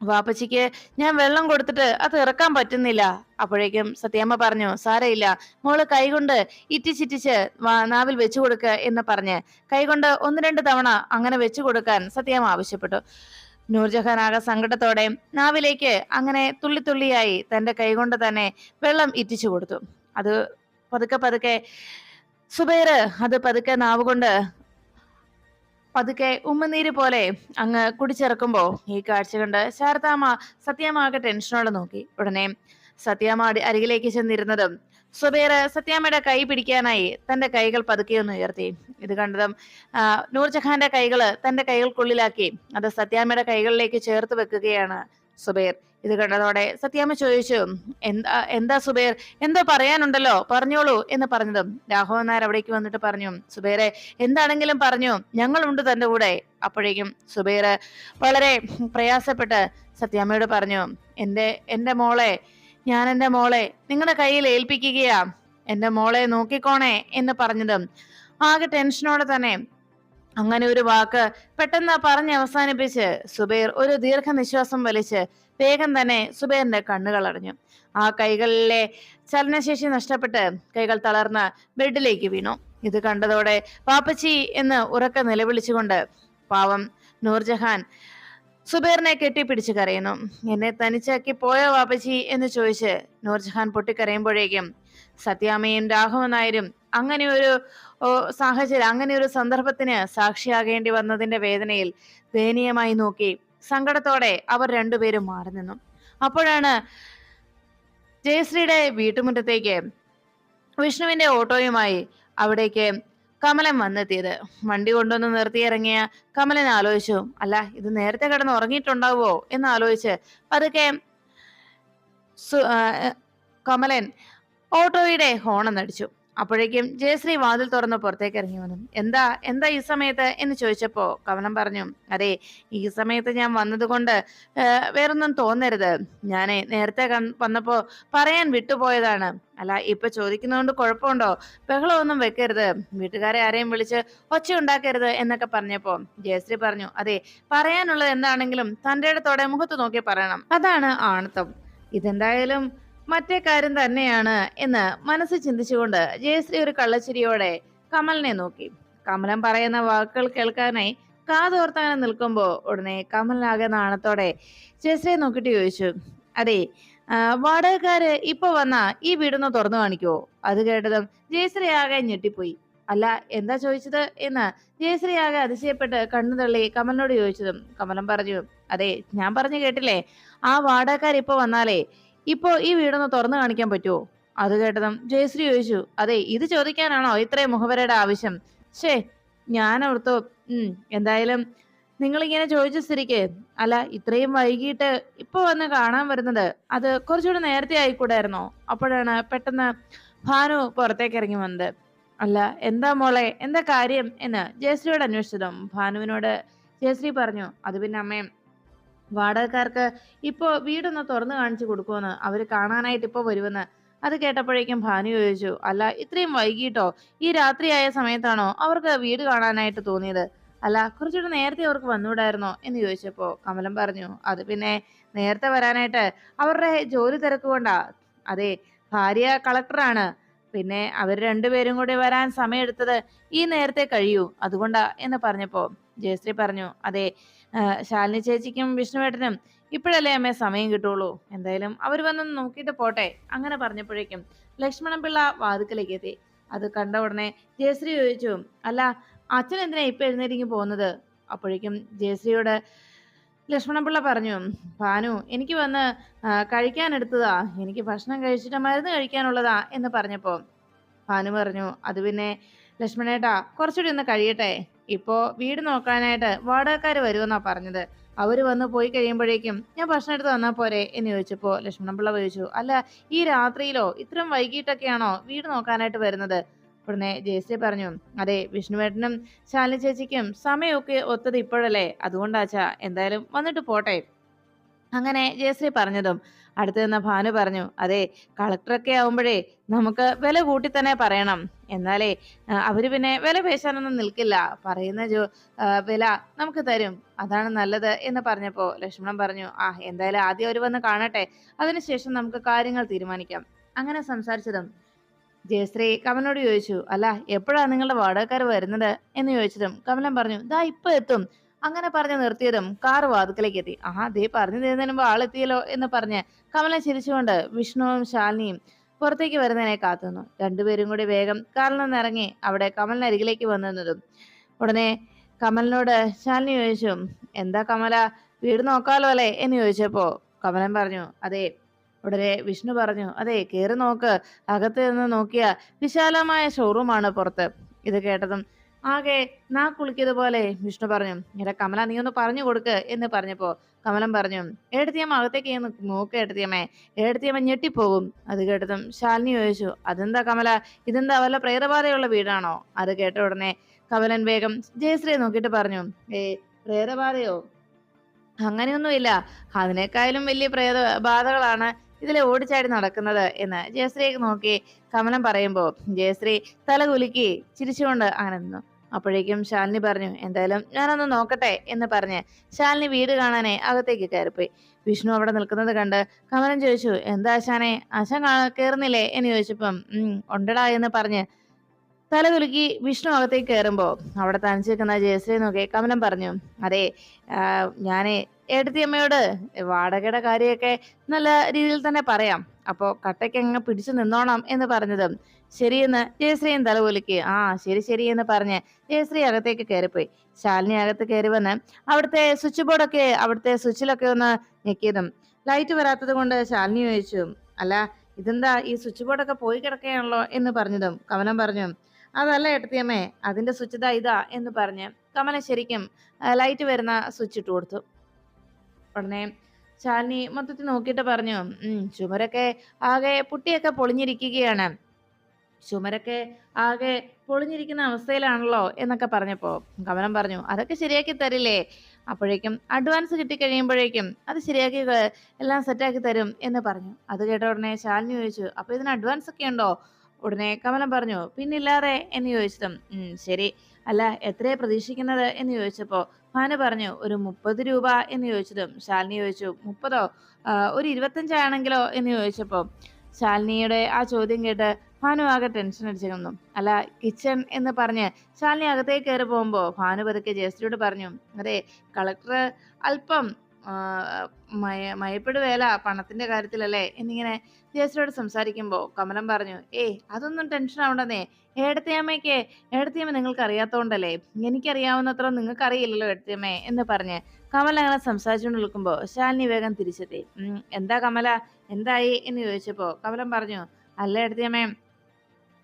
വാപ്പച്ചിക്ക് ഞാൻ വെള്ളം കൊടുത്തിട്ട് അത് ഇറക്കാൻ പറ്റുന്നില്ല. അപ്പോഴേക്കും സത്യാമ്മ പറഞ്ഞു സാരയില്ല മോൾ കൈകൊണ്ട് ഇറ്റിച്ചിറ്റിച്ച് നാവിൽ വെച്ചു കൊടുക്ക എന്ന് പറഞ്ഞ് കൈകൊണ്ട് ഒന്ന് രണ്ട് തവണ അങ്ങനെ വെച്ചു കൊടുക്കാൻ സത്യാമ്മ ആവശ്യപ്പെട്ടു. നൂർജഹാൻ ആകെ സങ്കടത്തോടെ നാവിലേക്ക് അങ്ങനെ തുള്ളി തുള്ളിയായി തന്റെ കൈകൊണ്ട് തന്നെ വെള്ളം ഇറ്റിച്ചു കൊടുത്തു. അത് പതുക്കെ പതുക്കെ സുബൈർ അത് പതുക്കെ നാവ് കൊണ്ട് പതുക്കെ ഉമ്മനീര് പോലെ അങ്ങ് കുടിച്ചിറക്കുമ്പോ ഈ കാഴ്ച കണ്ട് ശാരദാമ്മ സത്യാമ്മ ടെൻഷനോടെ നോക്കി. ഉടനെ സത്യാമ്മ അരികിലേക്ക് ചെന്നിരുന്നതും സുബേറ് സത്യാമ്മയുടെ കൈ പിടിക്കാനായി തന്റെ കൈകൾ പതുക്കെ ഒന്ന് ഉയർത്തി. ഇത് കണ്ടതും നൂർജഹാന്റെ കൈകൾ തന്റെ കൈകൾക്കുള്ളിലാക്കി. അത് സത്യാമ്മയുടെ കൈകളിലേക്ക് ചേർത്ത് വെക്കുകയാണ് സുബൈർ. ഇത് കണ്ടതോടെ സത്യാമ്മ ചോദിച്ചു എന്താ എന്താ സുബൈർ? എന്തോ പറയാനുണ്ടല്ലോ? പറഞ്ഞോളൂ. എന്ന് പറഞ്ഞതും രാഘവൻ നായർ അവിടേക്ക് വന്നിട്ട് പറഞ്ഞു സുബൈറെ എന്താണെങ്കിലും പറഞ്ഞു. ഞങ്ങളുണ്ട് തന്റെ കൂടെ. അപ്പോഴേക്കും സുബൈർ വളരെ പ്രയാസപ്പെട്ട് സത്യാമ്മയോട് പറഞ്ഞു എന്റെ എന്റെ മോളെ ഞാൻ എന്റെ മോളെ നിങ്ങളുടെ കയ്യിൽ ഏൽപ്പിക്കുകയാ. എന്റെ മോളെ നോക്കിക്കോണേ. എന്ന് പറഞ്ഞതും ആകെ ടെൻഷനോടെ തന്നെ അങ്ങനെ ഒരു വാക്ക് പെട്ടെന്ന് പറഞ്ഞ് അവസാനിപ്പിച്ച് സുബൈർ ഒരു ദീർഘനിശ്വാസം വലിച്ച് വേഗം തന്നെ സുബൈറിന്റെ കണ്ണുകൾ അടഞ്ഞു. ആ കൈകളിലെ ചലനശേഷി നഷ്ടപ്പെട്ട് കൈകൾ തളർന്ന് ബെഡിലേക്ക് വീണു. ഇത് കണ്ടതോടെ പാപ്പച്ചി എന്ന് ഉറക്കെ നിലവിളിച്ചുകൊണ്ട് പാവം നൂർജഹാൻ സുബൈറിനെ കെട്ടിപ്പിടിച്ച് കരയുന്നു. എന്നെ തനിച്ചാക്കി പോയോ വാപ്പച്ചി? എന്ന് ചോദിച്ച് നൂർജഹാൻ പൊട്ടിക്കരയുമ്പോഴേക്കും സത്യാമ്മയും രാഘവനായരും അങ്ങനെ ഒരു സാഹചര്യം. അങ്ങനെ ഒരു സന്ദർഭത്തിന് സാക്ഷിയാകേണ്ടി വന്നതിന്റെ വേദനയിൽ ദയനീയമായി നോക്കി സങ്കടത്തോടെ അവർ രണ്ടുപേരും മാറി നിന്നു. അപ്പോഴാണ് ജയശ്രീയുടെ വീട്ടുമുറ്റത്തേക്ക് വിഷ്ണുവിന്റെ ഓട്ടോയുമായി അവിടേക്ക് കമലൻ വന്നെത്തിയത്. വണ്ടി കൊണ്ടുവന്ന് നിർത്തിയിറങ്ങിയ കമലൻ ആലോചിച്ചു അല്ല ഇത് നേരത്തെ കിടന്ന് ഉറങ്ങിയിട്ടുണ്ടാവുമോ? എന്ന് ആലോചിച്ച് പതുക്കെ കമലൻ ഓട്ടോയുടെ ഹോൺ എന്നടിച്ചു അപ്പോഴേക്കും ജയശ്രീ വാതിൽ തുറന്ന് പുറത്തേക്ക് ഇറങ്ങി വന്നു. എന്താ എന്താ ഈ സമയത്ത്? എന്ന് ചോദിച്ചപ്പോ കവനം പറഞ്ഞു അതെ ഈ സമയത്ത് ഞാൻ വന്നതുകൊണ്ട് കൊണ്ട് വേറൊന്നും തോന്നരുത്. ഞാൻ നേരത്തെ വന്നപ്പോ പറയാൻ വിട്ടുപോയതാണ്. അല്ല ഇപ്പൊ ചോദിക്കുന്നതുകൊണ്ട് കുഴപ്പമുണ്ടോ? ബഹളമൊന്നും വെക്കരുത്. വീട്ടുകാരെ ആരെയും വിളിച്ച് ഒച്ച ഉണ്ടാക്കരുത് എന്നൊക്കെ പറഞ്ഞപ്പോ ജയശ്രീ പറഞ്ഞു അതെ പറയാനുള്ളത് എന്താണെങ്കിലും തന്റെ ഇടത്തോടെ മുഖത്ത് നോക്കി പറയണം. അതാണ് ആണത്വം ഇതെന്തായാലും മറ്റേ കാര്യം തന്നെയാണ് എന്ന് മനസ്സ് ചിന്തിച്ചുകൊണ്ട് ജയശ്രീ ഒരു കള്ളച്ചിരിയോടെ കമലിനെ നോക്കി. കമലൻ പറയുന്ന വാക്കുകൾ കേൾക്കാനായി കാതോർത്താനം നിൽക്കുമ്പോ ഉടനെ കമലിനാകെ നാണത്തോടെ ജയശ്രീ നോക്കിട്ട് ചോദിച്ചു അതെ വാടകക്കാര് ഇപ്പൊ വന്ന ഈ വീടൊന്ന് തുറന്നു കാണിക്കുവോ? അത് കേട്ടതും ജയശ്രീ ആകെ ഞെട്ടിപ്പോയി. അല്ല എന്താ ചോദിച്ചത്? എന്ന് ജയശ്രീ ആകെ അതിശയപ്പെട്ട് കണ്ണു തള്ളി കമലിനോട് ചോദിച്ചതും കമലം പറഞ്ഞു അതെ ഞാൻ പറഞ്ഞു കേട്ടില്ലേ ആ വാടകക്കാർ ഇപ്പൊ വന്നാലേ ഇപ്പോ ഈ വീടൊന്ന് തുറന്നു കാണിക്കാൻ പറ്റുമോ അത് കേട്ടതും ജയശ്രീ ചോദിച്ചു അതെ ഇത് ചോദിക്കാനാണോ ഇത്രയും മുഖവരയുടെ ആവശ്യം? ഷേ ഞാൻ ഓർത്തു എന്തായാലും നിങ്ങൾ ഇങ്ങനെ ചോദിച്ച സ്ഥിതിക്ക് അല്ല ഇത്രയും വൈകിട്ട് ഇപ്പൊ വന്ന് കാണാൻ വരുന്നത് അത് കുറച്ചുകൂടെ നേരത്തെ ആയിക്കൂടായിരുന്നോ? അപ്പോഴാണ് പെട്ടെന്ന് ഭാനു പുറത്തേക്ക് ഇറങ്ങി വന്നത്. അല്ല എന്താ മോളെ എന്താ കാര്യം? എന്ന് ജയശ്രീയോട് അന്വേഷിച്ചതും ഭാനുവിനോട് ജയശ്രീ പറഞ്ഞു അത് പിന്നെ അമ്മയും വാടകക്കാർക്ക് ഇപ്പോ വീടൊന്ന് തുറന്നു കാണിച്ചു കൊടുക്കുമെന്ന് അവർ കാണാനായിട്ട് ഇപ്പൊ വരുമെന്ന് അത് കേട്ടപ്പോഴേക്കും ഭാനു ചോദിച്ചു അല്ല ഇത്രയും വൈകിട്ടോ? ഈ രാത്രിയായ സമയത്താണോ അവർക്ക് വീട് കാണാനായിട്ട് തോന്നിയത്? അല്ല കുറച്ചുകൂടെ നേരത്തെ അവർക്ക് വന്നുകൂടായിരുന്നോ എന്ന് ചോദിച്ചപ്പോ കമലം പറഞ്ഞു അത് പിന്നെ നേരത്തെ വരാനായിട്ട് അവരുടെ ജോലി തിരക്കുകൊണ്ടാ അതെ ഭാര്യ കളക്ടറാണ്. പിന്നെ അവർ രണ്ടുപേരും കൂടി വരാൻ സമയമെടുത്തത് ഈ നേരത്തെ കഴിയൂ അതുകൊണ്ടാ എന്ന് പറഞ്ഞപ്പോ ജയശ്രീ പറഞ്ഞു അതെ ശാലിനി ചേച്ചിക്കും വിഷ്ണുവേട്ടനും ഇപ്പോഴല്ലേ അമ്മേ സമയം കിട്ടുള്ളൂ. എന്തായാലും അവർ വന്നൊന്ന് നോക്കിയിട്ട് പോട്ടെ. അങ്ങനെ പറഞ്ഞപ്പോഴേക്കും ലക്ഷ്മണൻ പിള്ള വാതുക്കലേക്ക് എത്തി. അത് കണ്ട ഉടനെ ജയശ്രീ ചോദിച്ചു അല്ല അച്ഛൻ എന്തിനാ ഇപ്പൊ എഴുന്നേരിങ്ങി പോകുന്നത്? അപ്പോഴേക്കും ജയശ്രീയോട് ലക്ഷ്മണൻ പിള്ള പറഞ്ഞു ഭാനു എനിക്ക് വന്ന് കഴിക്കാൻ എടുത്തതാ. എനിക്ക് ഭക്ഷണം കഴിച്ചിട്ട് മരുന്ന് കഴിക്കാനുള്ളതാ എന്ന് പറഞ്ഞപ്പോ ഭാനു പറഞ്ഞു അത് പിന്നെ ലക്ഷ്മണേട്ടാ കുറച്ചുകൂടി ഒന്ന് കഴിയട്ടെ. ഇപ്പോ വീട് നോക്കാനായിട്ട് വാടകക്കാർ വരുമെന്നാ പറഞ്ഞത്. അവർ വന്ന് പോയി കഴിയുമ്പോഴേക്കും ഞാൻ ഭക്ഷണം എടുത്ത് തന്നാൽ പോരെ എന്ന് ചോദിച്ചപ്പോ ലക്ഷ്മണൻപിള്ള ചോദിച്ചു അല്ല ഈ രാത്രിയിലോ? ഇത്രയും വൈകിട്ടൊക്കെയാണോ വീട് നോക്കാനായിട്ട് വരുന്നത്? ഉടനെ ജയശ്രീ പറഞ്ഞു അതെ വിഷ്ണുവേട്ടനും ശാലിനി ചേച്ചിക്കും സമയമൊക്കെ ഒത്തത് ഇപ്പോഴല്ലേ. അതുകൊണ്ടാച്ചാ എന്തായാലും വന്നിട്ട് പോട്ടെ. അങ്ങനെ ജയശ്രീ പറഞ്ഞതും അടുത്ത് നിന്ന ഭാനു പറഞ്ഞു അതെ കളക്ടറൊക്കെ ആവുമ്പോഴേ നമുക്ക് വില കൂട്ടി തന്നെ പറയണം. എന്നാലേ അവർ പിന്നെ വില പേശാനൊന്നും നിൽക്കില്ല. പറയുന്ന ജോ വില നമുക്ക് തരും. അതാണ് നല്ലത് എന്ന് പറഞ്ഞപ്പോ ലക്ഷ്മണൻ പറഞ്ഞു ആ എന്തായാലും ആദ്യം അവർ വന്ന് കാണട്ടെ. അതിനുശേഷം നമുക്ക് കാര്യങ്ങൾ തീരുമാനിക്കാം. അങ്ങനെ സംസാരിച്ചതും ജയശ്രീ കമലിനോട് ചോദിച്ചു അല്ല എപ്പോഴാണ് നിങ്ങളുടെ വാടകക്കാർ വരുന്നത്? എന്ന് ചോദിച്ചതും കമലൻ പറഞ്ഞു ദാ ഇപ്പൊ എത്തും. അങ്ങനെ പറഞ്ഞു നിർത്തിയതും കാർ വാതുക്കലേക്ക് എത്തി ആ ദേ പറഞ്ഞു തരുന്നതിന് മുമ്പ് ആളെത്തിയല്ലോ എന്ന് പറഞ്ഞ് കമല ചിരിച്ചുകൊണ്ട് വിഷ്ണുവും ശാലിനിയും പുറത്തേക്ക് വരുന്നതിനെ കാത്തുനിന്നു. രണ്ടുപേരും കൂടി വേഗം കാറിൽ നിന്ന് ഇറങ്ങി അവിടെ കമലിനരികിലേക്ക് വന്നിരുന്നതും. ഉടനെ കമലിനോട് ശാലിനി ചോദിച്ചു എന്താ കമല വീട് നോക്കാലോ അല്ലേ? എന്ന് ചോദിച്ചപ്പോ കമലൻ പറഞ്ഞു അതെ. ഉടനെ വിഷ്ണു പറഞ്ഞു അതെ കയറി നോക്ക്. അകത്ത് നിന്ന് നോക്കിയ വിശാലമായ ഷോറൂമാണ് പുറത്ത്. ഇത് കേട്ടതും ആകെ നാ കുളിക്കിയതുപോലെ വിഷ്ണു പറഞ്ഞു എടാ കമല നീ ഒന്ന് പറഞ്ഞു കൊടുക്ക് എന്ന് പറഞ്ഞപ്പോ കമലം പറഞ്ഞു ഏടത്തിയമ്മ അകത്തേക്ക് ചെന്ന് നോക്ക് ഏടത്തിയമ്മേ ഏടത്തിയമ്മ ഞെട്ടിപ്പോകും. അത് കേട്ടതും ശാലിനി ചോദിച്ചു അതെന്താ കമല ഇതെന്താ വല്ല പ്രേതബാധയുള്ള വീടാണോ? അത് കേട്ട ഉടനെ കമലൻ വേഗം ജയശ്രീയെ നോക്കിയിട്ട് പറഞ്ഞു ഏ പ്രേതബാധയോ? അങ്ങനെയൊന്നുമില്ല അതിനേക്കാളും വലിയ പ്രേത ബാധകളാണ് ഇതിലെ ഓടിച്ചാടി നടക്കുന്നത് എന്ന് ജയശ്രീയെ നോക്കി കമലം പറയുമ്പോ ജയശ്രീ തല കുലുക്കി ചിരിച്ചുകൊണ്ട് അങ്ങനെ നിന്നു. അപ്പോഴേക്കും ശാലിനി പറഞ്ഞു എന്തായാലും ഞാനൊന്ന് നോക്കട്ടെ എന്ന് പറഞ്ഞ് ശാലിനി വീട് കാണാനെ അകത്തേക്ക് കയറിപ്പോയി. വിഷ്ണു അവിടെ നിൽക്കുന്നത് കണ്ട് കമലൻ ചോദിച്ചു എന്താ ആശാനെ ആശാൻ കയറുന്നില്ലേ എന്ന് ചോദിച്ചപ്പം ഉണ്ടടാ എന്ന് പറഞ്ഞ് തല കുലുക്കി വിഷ്ണു അകത്തേക്ക് കയറുമ്പോ അവിടെ തനിച്ച് നിൽക്കുന്ന ജയശ്രീ നോക്കി കമലം പറഞ്ഞു അതെ ഞാനേ ഏട്ടത്തിയമ്മയോട് വാടകയുടെ കാര്യമൊക്കെ നല്ല രീതിയിൽ തന്നെ പറയാം. അപ്പോ കട്ടയ്ക്ക് അങ്ങ് പിടിച്ചു നിന്നോണം എന്ന് പറഞ്ഞതും. ശരിയെന്ന് ജയശ്രീയും തലപോലിക്ക് ആ ശരി ശരി എന്ന് പറഞ്ഞ് ജയശ്രീ അകത്തേക്ക് കയറിപ്പോയി. ശാലിനി അകത്ത് കയറി വന്ന് അവിടുത്തെ സ്വിച്ച് ബോർഡൊക്കെ അവിടുത്തെ സ്വിച്ചിലൊക്കെ ഒന്ന് ഞെക്കിയതും. ലൈറ്റ് വരാത്തത് കൊണ്ട് ശാലിനി ചോദിച്ചു അല്ല ഇതെന്താ ഈ സ്വിച്ച് ബോർഡൊക്കെ പോയി കിടക്കുകയാണല്ലോ? എന്ന് പറഞ്ഞതും. കമലം പറഞ്ഞു അതല്ല ഏട്ടത്തിയമ്മേ അതിന്റെ സ്വിച്ച് ഇതാ ഇതാ എന്ന് പറഞ്ഞ് കമല ശരിക്കും ലൈറ്റ് വരുന്ന സ്വിച്ച് ഇട്ട് കൊടുത്തു. ഉടനെ ശാലിനി മൊത്തത്തിൽ നോക്കിയിട്ട് പറഞ്ഞു ചുമരൊക്കെ ആകെ പുട്ടിയൊക്കെ പൊളിഞ്ഞിരിക്കുകയാണ്. ചുമരൊക്കെ ആകെ പൊളിഞ്ഞിരിക്കുന്ന അവസ്ഥയിലാണല്ലോ എന്നൊക്കെ പറഞ്ഞപ്പോ കമലം പറഞ്ഞു അതൊക്കെ ശരിയാക്കി തരില്ലേ? അപ്പോഴേക്കും അഡ്വാൻസ് കിട്ടിക്കഴിയുമ്പോഴേക്കും അത് ശരിയാക്കി എല്ലാം സെറ്റാക്കി തരും എന്ന് പറഞ്ഞു. അത് കേട്ട ഉടനെ ശാലിനി ചോദിച്ചു അപ്പൊ ഇതിന് അഡ്വാൻസ് ഒക്കെ ഉണ്ടോ? ഉടനെ കമലം പറഞ്ഞു പിന്നില്ലാതെ? എന്ന് ചോദിച്ചതും. ശരി. അല്ല എത്രയാ പ്രതീക്ഷിക്കുന്നത്? എന്ന് ചോദിച്ചപ്പോ ഭാനു പറഞ്ഞു ഒരു മുപ്പത് രൂപ. എന്ന് ചോദിച്ചതും. ശാലിനി ചോദിച്ചു മുപ്പതോ? ഒരു ഇരുപത്തഞ്ചാണെങ്കിലോ? എന്ന് ചോദിച്ചപ്പോ ശാലിനിയുടെ ആ ചോദ്യം കേട്ട് ഭാനു ആകെ ടെൻഷൻ അടിച്ചിരുന്നു അല്ല കിച്ചൺ എന്ന് പറഞ്ഞ് ശാലിനി അകത്തേക്ക് കയറി പോകുമ്പോൾ ഭാനു പതുക്കെ ജയശ്രീയോട് പറഞ്ഞു അതെ കളക്ടർ അല്പം മയ മയപ്പെട് വേല പണത്തിന്റെ കാര്യത്തിലല്ലേ? എന്നിങ്ങനെ ജയശ്രീയോട് സംസാരിക്കുമ്പോൾ കമലം പറഞ്ഞു ഏയ് അതൊന്നും ടെൻഷൻ ആവണ്ടെന്നേ. ഏടത്തിയമ്മയ്ക്ക് ഏടത്തിയമ്മ നിങ്ങൾക്ക് അറിയാത്തോണ്ടല്ലേ എനിക്കറിയാവുന്നത്ര നിങ്ങൾക്ക് അറിയില്ലല്ലോ ഏടത്തിയമ്മേ എന്ന് പറഞ്ഞ് കമല അങ്ങനെ സംസാരിച്ചുകൊണ്ട് നിൽക്കുമ്പോൾ ശാലിനി വേഗം തിരിച്ചെത്തി. എന്താ കമല? എന്തായി? എന്ന് ചോദിച്ചപ്പോൾ കമലം പറഞ്ഞു അല്ല എടുത്തിയമ്മേ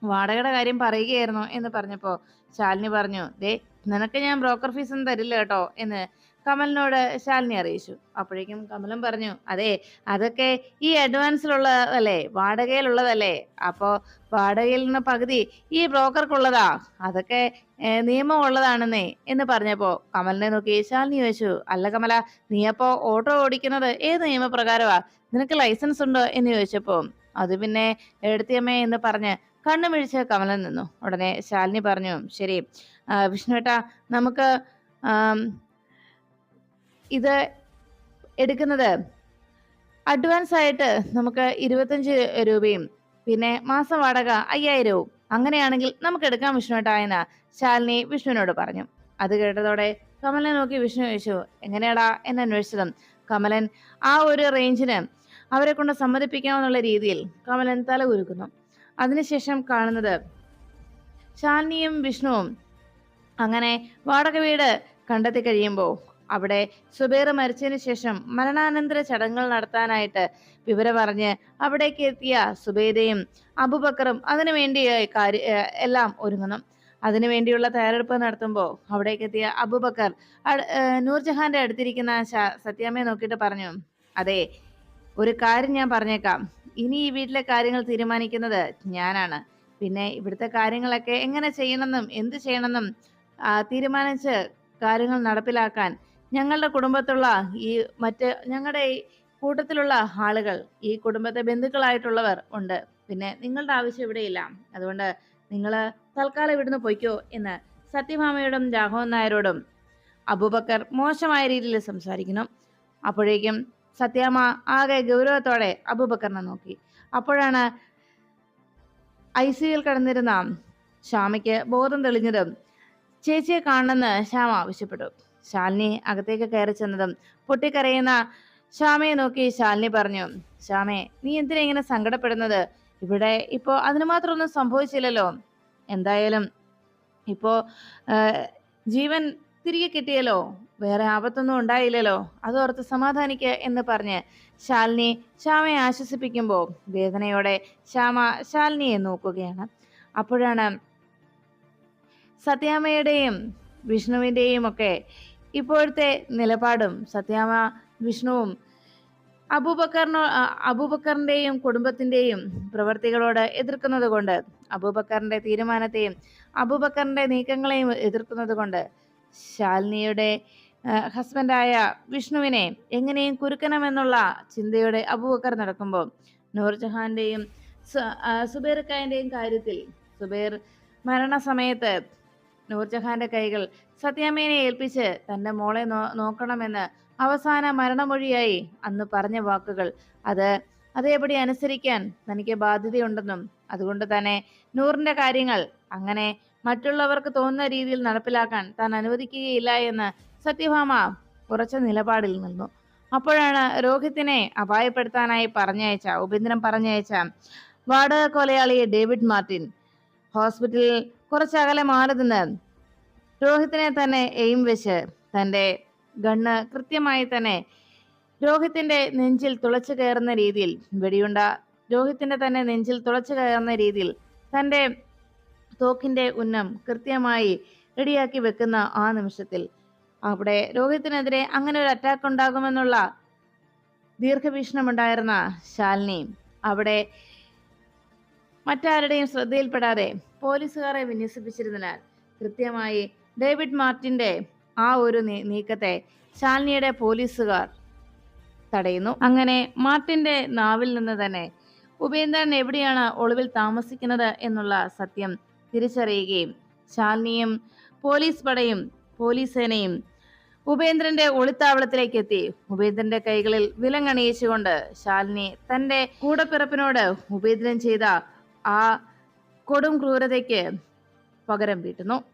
വാടകയുടെ കാര്യം പറയുകയായിരുന്നു എന്ന് പറഞ്ഞപ്പോൾ ശാലിനി പറഞ്ഞു ദേ നിനക്ക് ഞാൻ ബ്രോക്കർ ഫീസ് ഒന്നും തരില്ല കേട്ടോ എന്ന് കമലിനോട് ശാലിനി അറിയിച്ചു. അപ്പോഴേക്കും കമലം പറഞ്ഞു അതെ അതൊക്കെ ഈ അഡ്വാൻസിലുള്ളതല്ലേ വാടകയിലുള്ളതല്ലേ? അപ്പോ വാടകയിൽ നിന്ന് പകുതി ഈ ബ്രോക്കർക്കുള്ളതാ. അതൊക്കെ നിയമം ഉള്ളതാണെന്നേ എന്ന് പറഞ്ഞപ്പോൾ കമലിനെ നോക്കി ശാലിനി ചോദിച്ചു അല്ല കമല നീ അപ്പോ ഓട്ടോ ഓടിക്കുന്നത് ഏത് നിയമപ്രകാരമാ നിനക്ക് ലൈസൻസ് ഉണ്ടോ? എന്ന് ചോദിച്ചപ്പോൾ അത് പിന്നെ എടുത്തിയമ്മേ എന്ന് പറഞ്ഞ് കണ്ണുമിഴിച്ച് കമലൻ നിന്നു. ഉടനെ ശാലിനി പറഞ്ഞു ശരി വിഷ്ണുവേട്ടാ നമുക്ക് ഇത് എടുക്കുന്നത് അഡ്വാൻസ് ആയിട്ട് നമുക്ക് ഇരുപത്തഞ്ച് രൂപയും പിന്നെ മാസം വാടക അയ്യായിരവും. അങ്ങനെയാണെങ്കിൽ നമുക്ക് എടുക്കാം വിഷ്ണുവേട്ടാ ശാലിനി വിഷ്ണുവിനോട് പറഞ്ഞു. അത് കേട്ടതോടെ കമലനെ നോക്കി വിഷ്ണു ചോദിച്ചു എങ്ങനെയാടാ എന്ന് അന്വേഷിച്ചതും? കമലൻ ആ ഒരു റേഞ്ചിന് അവരെ കൊണ്ട് സമ്മതിപ്പിക്കാമെന്നുള്ള രീതിയിൽ. കമലൻ തല കുരുക്കുന്നു അതിനുശേഷം കാണുന്നത് ശാലിനിയും വിഷ്ണുവും അങ്ങനെ വാടക വീട് കണ്ടെത്തി കഴിയുമ്പോൾ അവിടെ സുബേർ മരിച്ചതിന് ശേഷം മരണാനന്തര ചടങ്ങുകൾ നടത്താനായിട്ട് വിവരം പറഞ്ഞ് അവിടേക്ക് എത്തിയ സുബേദയും അബുബക്കറും അതിനുവേണ്ടി ഏഹ്, കാര്യ എല്ലാം ഒരുങ്ങുന്നു. അതിനുവേണ്ടിയുള്ള തയ്യാറെടുപ്പ് നടത്തുമ്പോൾ അവിടേക്ക് എത്തിയ അബുബക്കർ നൂർജഹാന്റെ അടുത്തിരിക്കുന്ന സത്യാമ്മയെ നോക്കിയിട്ട് പറഞ്ഞു അതെ ഒരു കാര്യം ഞാൻ പറഞ്ഞേക്കാം. ഇനി ഈ വീട്ടിലെ കാര്യങ്ങൾ തീരുമാനിക്കുന്നത് ഞാനാണ്. പിന്നെ ഇവിടുത്തെ കാര്യങ്ങളൊക്കെ എങ്ങനെ ചെയ്യണമെന്നും എന്ത് ചെയ്യണമെന്നും തീരുമാനിച്ച് കാര്യങ്ങൾ നടപ്പിലാക്കാൻ ഞങ്ങളുടെ കുടുംബത്തുള്ള ഈ മറ്റ് ഞങ്ങളുടെ ഈ കൂട്ടത്തിലുള്ള ആളുകൾ ഈ കുടുംബത്തെ ബന്ധുക്കളായിട്ടുള്ളവർ ഉണ്ട്. പിന്നെ നിങ്ങളുടെ ആവശ്യം ഇവിടെയില്ല. അതുകൊണ്ട് നിങ്ങൾ തൽക്കാലം ഇവിടുന്ന് പൊയ്ക്കോ എന്ന് സത്യഭാമയോടും രാഘവൻ നായരോടും അബൂബക്കർ മോശമായ രീതിയിൽ സംസാരിക്കുന്നു. അപ്പോഴേക്കും സത്യാമ്മ ആകെ ഗൗരവത്തോടെ അബൂബക്കറിനെ നോക്കി. അപ്പോഴാണ് ഐ സിയിൽ കിടന്നിരുന്ന ശ്യാമയ്ക്ക് ബോധം തെളിഞ്ഞതും ചേച്ചിയെ കാണണമെന്ന് ശ്യാമ ആവശ്യപ്പെട്ടു. ശാലിനി അകത്തേക്ക് കയറി ചെന്നതും പൊട്ടിക്കരയുന്ന ശ്യാമയെ നോക്കി ശാലിനി പറഞ്ഞു ശ്യാമേ നീ എന്തിനാ ഇങ്ങനെ സങ്കടപ്പെടുന്നത്? ഇവിടെ ഇപ്പോ അതിന് സംഭവിച്ചില്ലല്ലോ. എന്തായാലും ഇപ്പോ ജീവൻ തിരികെ കിട്ടിയല്ലോ. വേറെ ആപത്തൊന്നും ഉണ്ടായില്ലല്ലോ. അതോർത്ത് സമാധാനിക്കുക എന്ന് പറഞ്ഞ് ശാലിനി ശ്യാമയെ ആശ്വസിപ്പിക്കുമ്പോൾ വേദനയോടെ ശ്യാമ ശാലിനിയെ നോക്കുകയാണ്. അപ്പോഴാണ് സത്യാമ്മയുടെയും വിഷ്ണുവിന്റെയും ഒക്കെ ഇപ്പോഴത്തെ നിലപാടും സത്യാമ വിഷ്ണുവും അബൂബക്കറിനോ അബൂബക്കറിന്റെയും കുടുംബത്തിന്റെയും പ്രവർത്തികളോട് എതിർക്കുന്നത് കൊണ്ട് അബൂബക്കറിന്റെ തീരുമാനത്തെയും അബൂബക്കറിന്റെ നീക്കങ്ങളെയും എതിർക്കുന്നത് കൊണ്ട് ശാലിനിയുടെ ഹസ്ബൻഡായ വിഷ്ണുവിനെ എങ്ങനെയും കുരുക്കണമെന്നുള്ള ചിന്തയോടെ അബൂബക്കർ നടക്കുമ്പോൾ നൂർജഹാന്റെയും സു- ആ, കാര്യത്തിൽ സുബൈർ മരണസമയത്ത് നൂർജഹാന്റെ കൈകൾ സത്യാമ്മേനെ ഏൽപ്പിച്ച് തന്റെ മോളെ നോക്കണമെന്ന് അവസാന മരണമൊഴിയായി അന്ന് പറഞ്ഞ വാക്കുകൾ. അത് അതേപടി അനുസരിക്കാൻ തനിക്ക് ബാധ്യതയുണ്ടെന്നും അതുകൊണ്ട് തന്നെ നൂറിന്റെ കാര്യങ്ങൾ അങ്ങനെ മറ്റുള്ളവർക്ക് തോന്നുന്ന രീതിയിൽ നടപ്പിലാക്കാൻ താൻ അനുവദിക്കുകയില്ല എന്ന് സത്യഭാമ ഉറച്ച നിലപാടിൽ നിന്നു. അപ്പോഴാണ് രോഹിത്തിനെ അപായപ്പെടുത്താനായി പറഞ്ഞയച്ച ഉപേന്ദ്രൻ പറഞ്ഞയച്ച വാടക കൊലയാളി ഡേവിഡ് മാർട്ടിൻ ഹോസ്പിറ്റലിൽ കുറച്ചകലെ മാറി നിന്ന് രോഹിത്തിനെ തന്നെ എയിം വെച്ച് തന്റെ ഗണ്ണ് കൃത്യമായി തന്നെ രോഹിത്തിന്റെ നെഞ്ചിൽ തുളച്ചു കയറുന്ന രീതിയിൽ വെടിയുണ്ട രോഹിത്തിന്റെ തന്നെ നെഞ്ചിൽ തുളച്ചു കയറുന്ന രീതിയിൽ തന്റെ തോക്കിന്റെ ഉന്നം കൃത്യമായി റെഡിയാക്കി വെക്കുന്ന ആ നിമിഷത്തിൽ അവിടെ രോഹിത്തിനെതിരെ അങ്ങനെ ഒരു അറ്റാക്ക് ഉണ്ടാകുമെന്നുള്ള ദീർഘവീക്ഷണമുണ്ടായിരുന്ന ശാലിനി അവിടെ മറ്റാരുടെയും ശ്രദ്ധയിൽപ്പെടാതെ പോലീസുകാരെ വിന്യസിപ്പിച്ചിരുന്നതിനാൽ കൃത്യമായി ഡേവിഡ് മാർട്ടിന്റെ ആ ഒരു നീക്കത്തെ ശാലിനിയുടെ പോലീസുകാർ തടയുന്നു. അങ്ങനെ മാർട്ടിന്റെ നാവിൽ നിന്ന് തന്നെ ഉപേന്ദ്രൻ എവിടെയാണ് ഒളിവിൽ താമസിക്കുന്നത് എന്നുള്ള സത്യം തിരിച്ചറിയുകയും ശാലിനിയും പോലീസ് പടയും പോലീസ് സേനയും ഉപേന്ദ്രന്റെ ഒളിത്താവളത്തിലേക്ക് എത്തി. ഉപേന്ദ്രന്റെ കൈകളിൽ വിലങ്ങണിയിച്ചുകൊണ്ട് ശാലിനി തന്റെ കൂടപ്പിറപ്പിനോട് ഉപേന്ദ്രൻ ചെയ്ത ആ കൊടും ക്രൂരതയ്ക്ക് പകരം വീട്ടുന്നു.